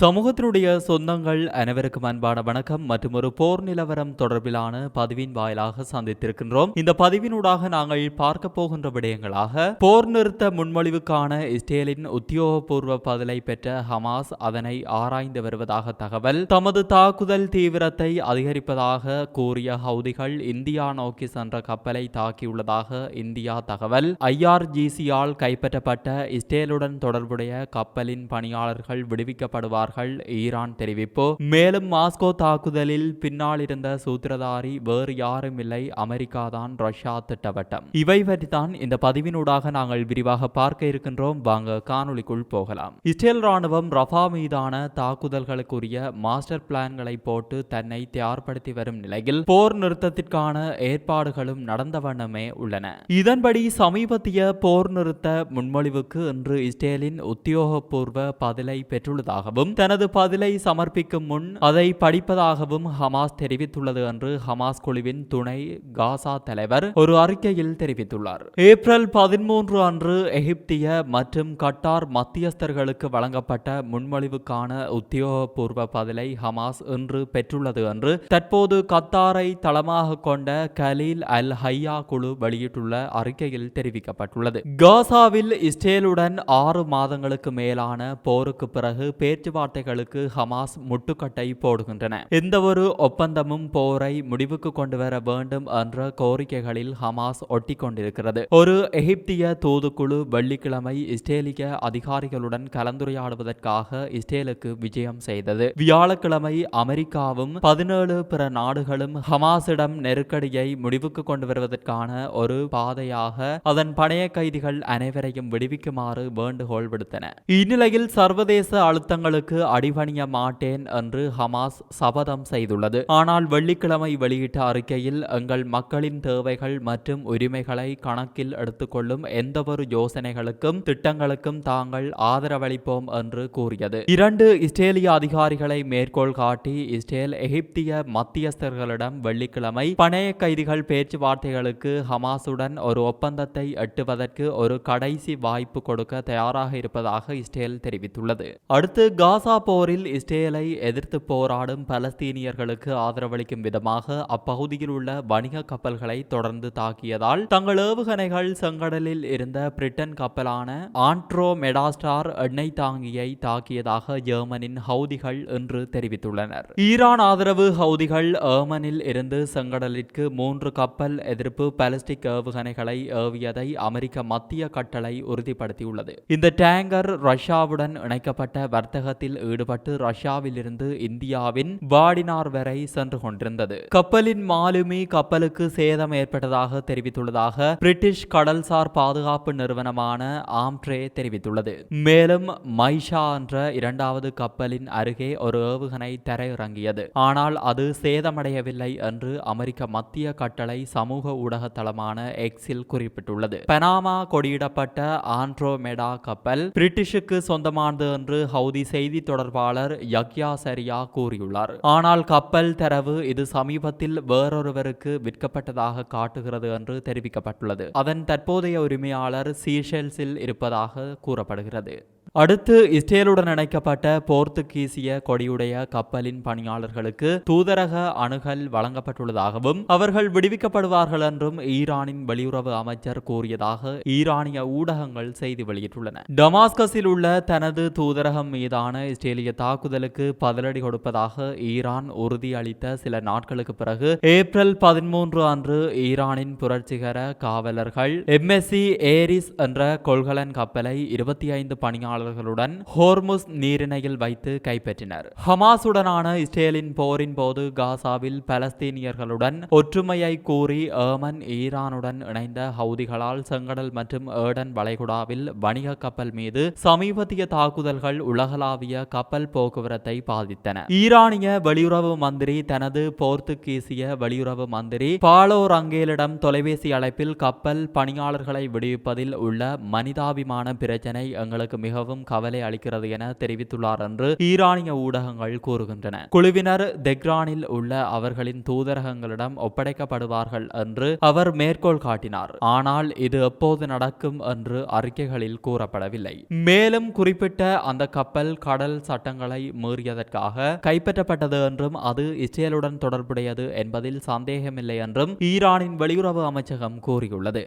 சமூகத்தினுடைய சொந்தங்கள் அனைவருக்கும் அன்பான வணக்கம். மற்றும் ஒரு போர் நிலவரம் தொடர்பிலான பதிவின் வாயிலாக சந்தித்திருக்கின்றோம். இந்த பதிவினூடாக நாங்கள் பார்க்க போகின்ற விடயங்களாக போர் நிறுத்த முன்மொழிவுக்கான இஸ்ரேலின் உத்தியோகபூர்வ பதிலை பெற்ற ஹமாஸ் அதனை ஆராய்ந்து வருவதாக தகவல் தமது தாக்குதல் தீவிரத்தை அதிகரிப்பதாக கூறிய ஹவுதிகள் இந்தியா நோக்கி சென்ற கப்பலை தாக்கியுள்ளதாக இந்தியா தகவல். ஐஆர்ஜிசியால் கைப்பற்றப்பட்ட இஸ்ரேலுடன் தொடர்புடைய கப்பலின் பணியாளர்கள் விடுவிக்கப்படுவார் விடுவிக்கப்படுவார்கள் ஈரான் தெரிவிப்பு. மேலும் மாஸ்கோ தாக்குதலில் பின்னால் இருந்த சூத்திரதாரி வேறு யாரும் இல்லை அமெரிக்கா தான் ரஷ்யா திட்டவட்டம். இவை பற்றித்தான் இந்த பதிவினூடாக நாங்கள் விரிவாக பார்க்க இருக்கின்றோம். வாங்க காணொளிக்குள் போகலாம். இஸ்ரேல் ராணுவம் ரஃபா மீதான தாக்குதல்களுக்குரிய மாஸ்டர் பிளான்களை போட்டு தன்னை தயார்படுத்தி வரும் நிலையில் போர் நிறுத்தத்திற்கான ஏற்பாடுகளும் நடந்த வண்ணமே உள்ளன. இதன்படி சமீபத்திய போர் நிறுத்த முன்மொழிவுக்கு இன்று இஸ்ரேலின் உத்தியோகபூர்வ பதிலை பெற்றுள்ளதாகவும் தனது பதிலை சமர்ப்பிக்கும் முன் அதை படிப்பதாகவும் ஹமாஸ் தெரிவித்துள்ளது என்று ஹமாஸ் குழுவின் துணை காசா தலைவர் ஒரு அறிக்கையில் தெரிவித்துள்ளார். ஏப்ரல் பதிமூன்று அன்று எகிப்திய மற்றும் கட்டார் மத்தியஸ்தர்களுக்கு வழங்கப்பட்ட முன்மொழிவுக்கான உத்தியோகபூர்வ பதிலை ஹமாஸ் இன்று பெற்றுள்ளது என்று தற்போது கத்தாரை தளமாக கொண்ட கலீல் அல் ஹையா குழு வெளியிட்டுள்ள அறிக்கையில் தெரிவிக்கப்பட்டுள்ளது. காசாவில் இஸ்ரேலுடன் ஆறு மாதங்களுக்கு மேலான போருக்கு பிறகு பேச்சுவார்த்தை பேச்சுவார்த்தைகளுக்கு ஹமாஸ் முட்டுக்கட்டை போடுகின்றன. எந்த ஒரு ஒப்பந்தமும் போரை முடிவுக்கு கொண்டு வர வேண்டும் என்ற கோரிக்கைகளில் ஹமாஸ் ஒட்டி கொண்டிருக்கிறது ஒரு எகிப்திய தூதுக்குழு வெள்ளிக்கிழமை இஸ்ரேலிய அதிகாரிகளுடன் கலந்துரையாடுவதற்காக இஸ்ரேலுக்கு விஜயம் செய்தது. வியாழக்கிழமை அமெரிக்காவும் பதினேழு பிற நாடுகளும் ஹமாஸிடம் நெருக்கடியை முடிவுக்கு கொண்டு வருவதற்கான ஒரு பாதையாக அதன் பணைய கைதிகள் அனைவரையும் விடுவிக்குமாறு வேண்டுகோள் விடுத்தன. இந்நிலையில் சர்வதேச அழுத்தங்களுக்கு அடிபணிய மாட்டேன் என்று ஹமாஸ் சபதம் செய்துள்ளது. ஆனால் வெள்ளிக்கிழமை வெளியிட்ட அறிக்கையில் எங்கள் மக்களின் தேவைகள் மற்றும் உரிமைகளை கணக்கில் எடுத்துக்கொள்ளும் எந்தவொரு யோசனைகளுக்கும் திட்டங்களுக்கும் தாங்கள் ஆதரவளிப்போம் என்று கூறியது. இரண்டு இஸ்ரேலிய அதிகாரிகளை மேற்கோள் காட்டி இஸ்ரேல் எகிப்திய மத்தியஸ்தர்களிடம் வெள்ளிக்கிழமை பணைய கைதிகள் பேச்சுவார்த்தைகளுக்கு ஹமாஸுடன் ஒரு ஒப்பந்தத்தை எட்டுவதற்கு ஒரு கடைசி வாய்ப்பு கொடுக்க தயாராக இருப்பதாக இஸ்ரேல் தெரிவித்துள்ளது. அடுத்து காஸ் காசா போரில் இஸ்ரேலை எதிர்த்து போராடும் பலஸ்தீனியர்களுக்கு ஆதரவளிக்கும் விதமாக அப்பகுதியில் உள்ள வணிக கப்பல்களை தொடர்ந்து தாக்கியதால் தங்கள் ஏவுகணைகள் செங்கடலில் இருந்த பிரிட்டன் கப்பலான ஆண்ட்ரோ மெடாஸ்டார் எண்ணெய் தாங்கியை தாக்கியதாக ஜெர்மனின் ஹவுதிகள் என்று தெரிவித்துள்ளனர். ஈரான் ஆதரவு ஹவுதிகள் ஏமனில் இருந்து செங்கடலிற்கு மூன்று கப்பல் எதிர்ப்பு பாலிஸ்டிக் ஏவுகணைகளை ஏவியதை அமெரிக்க மத்திய கட்டளை உறுதிப்படுத்தியுள்ளது. இந்த டேங்கர் ரஷ்யாவுடன் இணைக்கப்பட்ட வர்த்தகத்தில் ஈடுபட்டு ரஷ்யாவிலிருந்து இந்தியாவின் வாடினார் வரை சென்று கொண்டிருந்தது. கப்பலின் மாலுமி கப்பலுக்கு சேதம் ஏற்பட்டதாக தெரிவித்துள்ளதாக பிரிட்டிஷ் கடல்சார் பாதுகாப்பு நிறுவனமான ஆம்ட்ரே தெரிவித்துள்ளது. மேலும் மைஷா என்ற இரண்டாவது கப்பலின் அருகே ஒரு ஏவுகணை தரையிறங்கியது. ஆனால் அது சேதமடையவில்லை என்று அமெரிக்க மத்திய கட்டளை சமூக ஊடக தளமான எக்ஸில் குறிப்பிட்டுள்ளது. பனாமா கொடியிடப்பட்ட ஆண்ட்ரோமெடா கப்பல் பிரிட்டிஷுக்கு சொந்தமானது என்று ஹவுதி செய்தி தொடர்பாளர் யக்யா சரியா கூறியுள்ளார். ஆனால் கப்பல் தரவு இது சமீபத்தில் வேறொருவருக்கு விற்கப்பட்டதாக காட்டுகிறது என்று தெரிவிக்கப்பட்டுள்ளது. அதன் தற்போதைய உரிமையாளர் சீஷெல்ஸில் இருப்பதாக கூறப்படுகிறது. அடுத்து இஸ்ரேலுடன் இணைக்கப்பட்ட போர்த்துகீசிய கொடியுடைய கப்பலின் பணியாளர்களுக்கு தூதரக அணுகல் வழங்கப்பட்டுள்ளதாகவும் அவர்கள் விடுவிக்கப்படுவார்கள் என்றும் ஈரானின் வெளியுறவு அமைச்சர் கூறியதாக ஈரானிய ஊடகங்கள் செய்தி வெளியிட்டுள்ளன. டமாஸ்கஸில் உள்ள தனது தூதரகம் மீதான இஸ்ரேலிய தாக்குதலுக்கு பதிலடி கொடுப்பதாக ஈரான் உறுதியளித்த சில நாட்களுக்கு பிறகு ஏப்ரல் பதிமூன்று அன்று ஈரானின் புரட்சிகர காவலர்கள் எம்எஸ்சி ஏரிஸ் என்ற கொள்கலன் கப்பலை இருபத்தி ஐந்து பணியாளர் பணியாளர்களுடன் ஹோர்முஸ் நீரிணையில் வைத்து கைப்பற்றினர். ஹமாசுடனான இஸ்ரேலின் போரின் போது காசாவில் பலஸ்தீனியர்களுடன் ஒற்றுமையை கூறி ஏமன் ஈரானுடன் இணைந்த ஹவுதிகளால் செங்கடல் மற்றும் ஏடன் வளைகுடாவில் வணிக கப்பல் மீது சமீபத்திய தாக்குதல்கள் உலகளாவிய கப்பல் போக்குவரத்தை பாதித்தன. ஈரானிய வெளியுறவு மந்திரி தனது போர்த்துகீசிய வெளியுறவு மந்திரி பாலோ ரங்கேலிடம் தொலைபேசி அழைப்பில் கப்பல் பணியாளர்களை விடுவிப்பதில் உள்ள மனிதாபிமான பிரச்சனை எங்களுக்கு மிகவும் மிகவும் கவலை அளிக்கிறது என தெரிவித்துள்ளார் என்று ஈரானிய ஊடகங்கள் கூறுகின்றன. குழுவினர் தெக்ரானில் உள்ள அவர்களின் தூதரகங்களிடம் ஒப்படைக்கப்படுவார்கள் என்று அவர் மேற்கோள் காட்டினார். ஆனால் இது எப்போது நடக்கும் என்று அறிக்கைகளில் கூறப்படவில்லை. மேலும் குறிப்பிட்ட அந்த கப்பல் கடல் சட்டங்களை மீறியதற்காக கைப்பற்றப்பட்டது என்றும் அது இஸ்ரேலுடன் தொடர்புடையது என்பதில் சந்தேகமில்லை என்றும் ஈரானின் வெளியுறவு அமைச்சகம் கூறியுள்ளது.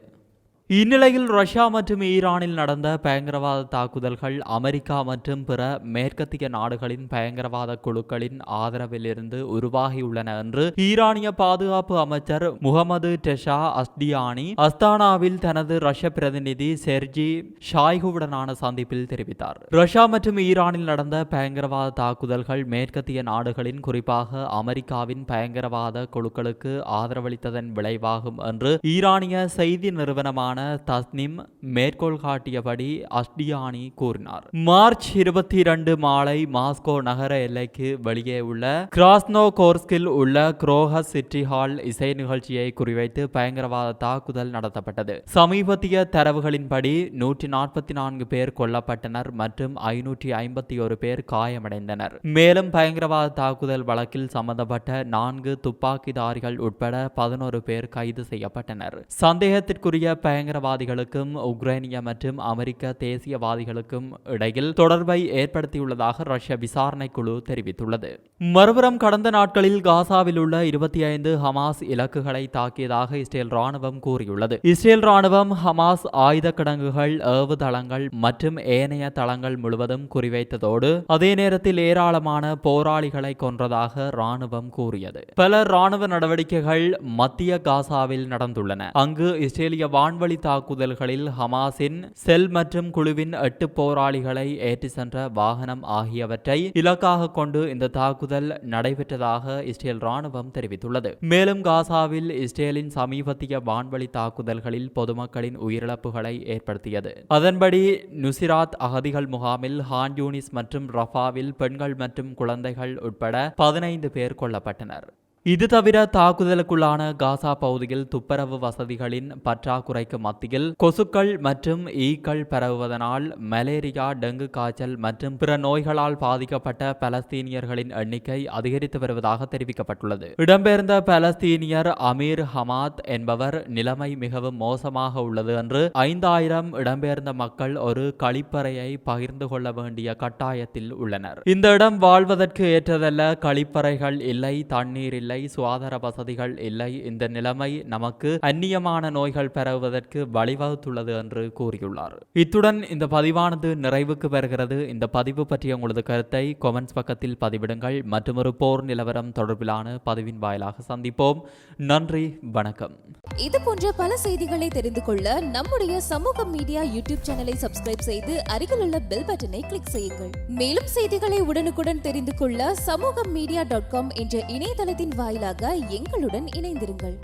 இந்நிலையில் ரஷ்யா மற்றும் ஈரானில் நடந்த பயங்கரவாத தாக்குதல்கள் அமெரிக்கா மற்றும் பிற மேற்கத்திய நாடுகளின் பயங்கரவாத குழுக்களின் ஆதரவிலிருந்து உருவாகியுள்ளன என்று ஈரானிய பாதுகாப்பு அமைச்சர் முகமது டெஷா அஸ்டியானி அஸ்தானாவில் தனது ரஷ்ய பிரதிநிதி செர்ஜி ஷாய்குவுடனான சந்திப்பில் தெரிவித்தார். ரஷ்யா மற்றும் ஈரானில் நடந்த பயங்கரவாத தாக்குதல்கள் மேற்கத்திய நாடுகளின் குறிப்பாக அமெரிக்காவின் பயங்கரவாத குழுக்களுக்கு ஆதரவளித்ததன் விளைவாகும் என்று ஈரானிய செய்தி நிறுவனமான தொடர்பான தஸ்னிம் மேற்கோள் காட்டியபடி அஸ்டியானி கூறினார். மார்ச் இருபத்தி இரண்டு மாலை மாஸ்கோ நகர எல்லைக்கு வெளியே உள்ள கிராஸ்னோ கோர்ஸ்கில் உள்ள குரோஹஸ் சிட்டி ஹால் இசை நிகழ்ச்சியை குறிவைத்து பயங்கரவாத தாக்குதல் நடத்தப்பட்டது. சமீபத்திய தரவுகளின்படி நூற்றி நாற்பத்தி நான்கு பேர் கொல்லப்பட்டனர் மற்றும் ஐநூற்றி ஐம்பத்தி ஒரு பேர் காயமடைந்தனர். மேலும் பயங்கரவாத தாக்குதல் வழக்கில் சம்பந்தப்பட்ட நான்கு துப்பாக்கிதாரிகள் உட்பட பதினோரு பேர் கைது செய்யப்பட்டனர். சந்தேகத்திற்குரிய பயங்கர பயங்கரவாதிகளுக்கும் உக்ரைனிய மற்றும் அமெரிக்க தேசியவாதிகளுக்கும் இடையில் தொடர்பை ஏற்படுத்தியுள்ளதாக ரஷ்ய விசாரணை குழு தெரிவித்துள்ளது. மறுபுறம் கடந்த நாட்களில் காசாவில் உள்ள இருபத்தி ஐந்து ஹமாஸ் இலக்குகளை தாக்கியதாக இஸ்ரேல் ராணுவம் கூறியுள்ளது. இஸ்ரேல் ராணுவம் ஹமாஸ் ஆயுத கிடங்குகள் ஏவுதளங்கள் மற்றும் ஏனைய தளங்கள் முழுவதும் குறிவைத்ததோடு அதே நேரத்தில் ஏராளமான போராளிகளை கொன்றதாக ராணுவம் கூறியது. பல ராணுவ நடவடிக்கைகள் மத்திய காசாவில் நடந்துள்ளன. அங்கு இஸ்ரேலிய வான்வழி தாக்குதல்களில் ஹமாஸின் செல் மற்றும் குழுவின் எட்டு போராளிகளை ஏற்றி சென்ற வாகனம் ஆகியவற்றை இலக்காக கொண்டு இந்த தாக்குதல் நடைபெற்றதாக இஸ்ரேல் ராணுவம் தெரிவித்துள்ளது. மேலும் காசாவில் இஸ்ரேலின் சமீபத்திய வான்வழி தாக்குதல்களில் பொதுமக்களின் உயிரிழப்புகளை ஏற்படுத்தியது. அதன்படி நுசிராத் அகதிகள் முகாமில் ஹான் யூனிஸ் மற்றும் ரஃபாவில் பெண்கள் மற்றும் குழந்தைகள் உட்பட பதினைந்து பேர் கொல்லப்பட்டனர். இது தவிர தாக்குதலுக்குள்ளான காசா பகுதியில் துப்புரவு வசதிகளின் பற்றாக்குறைக்கு மத்தியில் கொசுக்கள் மற்றும் ஈக்கள் பரவுவதனால் மலேரியா டெங்கு காய்ச்சல் மற்றும் பிற நோய்களால் பாதிக்கப்பட்ட பலஸ்தீனியர்களின் எண்ணிக்கை அதிகரித்து வருவதாக தெரிவிக்கப்பட்டுள்ளது. இடம்பெயர்ந்த பலஸ்தீனியர் அமீர் ஹமாத் என்பவர் நிலைமை மிகவும் மோசமாக உள்ளது என்று ஐந்தாயிரம் இடம்பெயர்ந்த மக்கள் ஒரு கழிப்பறையை பகிர்ந்து கொள்ள வேண்டிய கட்டாயத்தில் உள்ளனர். இந்த இடம் வாழ்வதற்கு ஏற்றதல்ல கழிப்பறைகள் இல்லை தண்ணீர் இல்லை இல்லை சுகாதார வசதிகள் இல்லை. இந்த நிலைமை நமக்கு அந்நியமான நோய்கள் பரவுவதற்கு வழிவகுத்துள்ளது என்று கூறியுள்ளார். இத்துடன் இந்த பதிவானது நிறைவுக்கு வருகிறது. இந்த பதிவு பற்றிய உங்களது கருத்தை கொமெண்ட்ஸ் பக்கத்தில் பதிவிடுங்கள். மற்றொரு போர் நிலவரம் தொடர்பிலான பதிவின் வாயிலாக சந்திப்போம். நன்றி வணக்கம். இது போன்ற பல செய்திகளை தெரிந்து கொள்ள நம்முடைய சமூக மீடியா யூடியூப் சேனலை சப்ஸ்கிரைப் செய்து அருகில் உள்ள பெல் பட்டனை கிளிக் செய்யுங்கள். மேலும் செய்திகளை உடனுக்குடன் தெரிந்து கொள்ள சமூக மீடியா டாட் காம் என்ற இணையதளத்தின் வாயிலாக எங்களுடன் இணைந்திருங்கள்.